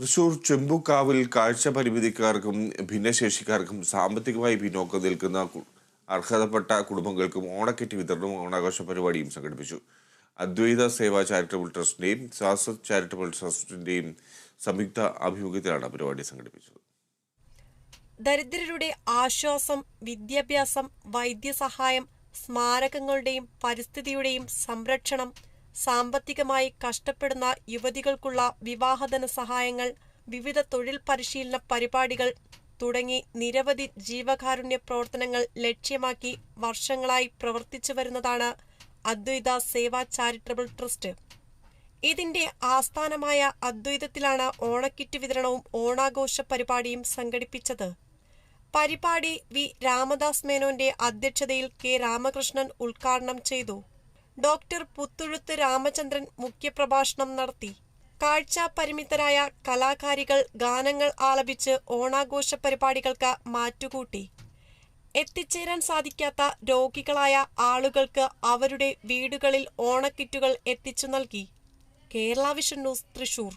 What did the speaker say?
തൃശൂർ ചെമ്പുക്കാവിൽ കാഴ്ച പരിമിതിക്കാർക്കും ഭിന്നശേഷിക്കാർക്കും സാമ്പത്തികമായി പിന്നോക്കം നിൽക്കുന്ന അർഹതപ്പെട്ട കുടുംബങ്ങൾക്കും ഓണക്കിറ്റ് വിതരണവും ഓണാഘോഷ പരിപാടിയും സംഘടിപ്പിച്ചു. അദ്വൈത സേവാ ചാരിറ്റബിൾ ട്രസ്റ്റിന്റെയും സാസത് ചാരിറ്റബിൾ ട്രസ്റ്റിന്റെയും സംയുക്ത ആഭിമുഖ്യത്തിലാണ് പരിപാടി സംഘടിപ്പിച്ചത്. ദരിദ്രരുടെ ആശ്വാസം വിദ്യാഭ്യാസം വൈദ്യസഹായം സ്മാരകങ്ങളുടെയും പരിസ്ഥിതിയുടെയും സംരക്ഷണം സാമ്പത്തികമായി കഷ്ടപ്പെടുന്ന യുവതികൾക്കുള്ള വിവാഹധന സഹായങ്ങൾ വിവിധ തൊഴിൽ പരിശീലന പരിപാടികൾ തുടങ്ങി നിരവധി ജീവകാരുണ്യ പ്രവർത്തനങ്ങൾ ലക്ഷ്യമാക്കി വർഷങ്ങളായി പ്രവർത്തിച്ചു വരുന്നതാണ് അദ്വൈത സേവാ ചാരിറ്റബിൾ ട്രസ്റ്റ്. ഇതിന്റെ ആസ്ഥാനമായ അദ്വൈതത്തിലാണ് ഓണക്കിറ്റ് വിതരണവും ഓണാഘോഷ പരിപാടിയും സംഘടിപ്പിച്ചത്. പരിപാടി വി രാമദാസ് മേനോന്റെ അധ്യക്ഷതയിൽ കെ രാമകൃഷ്ണൻ ഉദ്ഘാടനം ചെയ്തു. ഡോക്ടർ പുത്തുഴുത്ത് രാമചന്ദ്രൻ മുഖ്യപ്രഭാഷണം നടത്തി. കാഴ്ചാപരിമിതരായ കലാകാരികൾ ഗാനങ്ങൾ ആലപിച്ച് ഓണാഘോഷ പരിപാടികൾക്ക് മാറ്റുകൂട്ടി. എത്തിച്ചേരാൻ സാധിക്കാത്ത രോഗികളായ ആളുകൾക്ക് അവരുടെ വീടുകളിൽ ഓണക്കിറ്റുകൾ എത്തിച്ചു നൽകി. Kerala vision news Thrissur.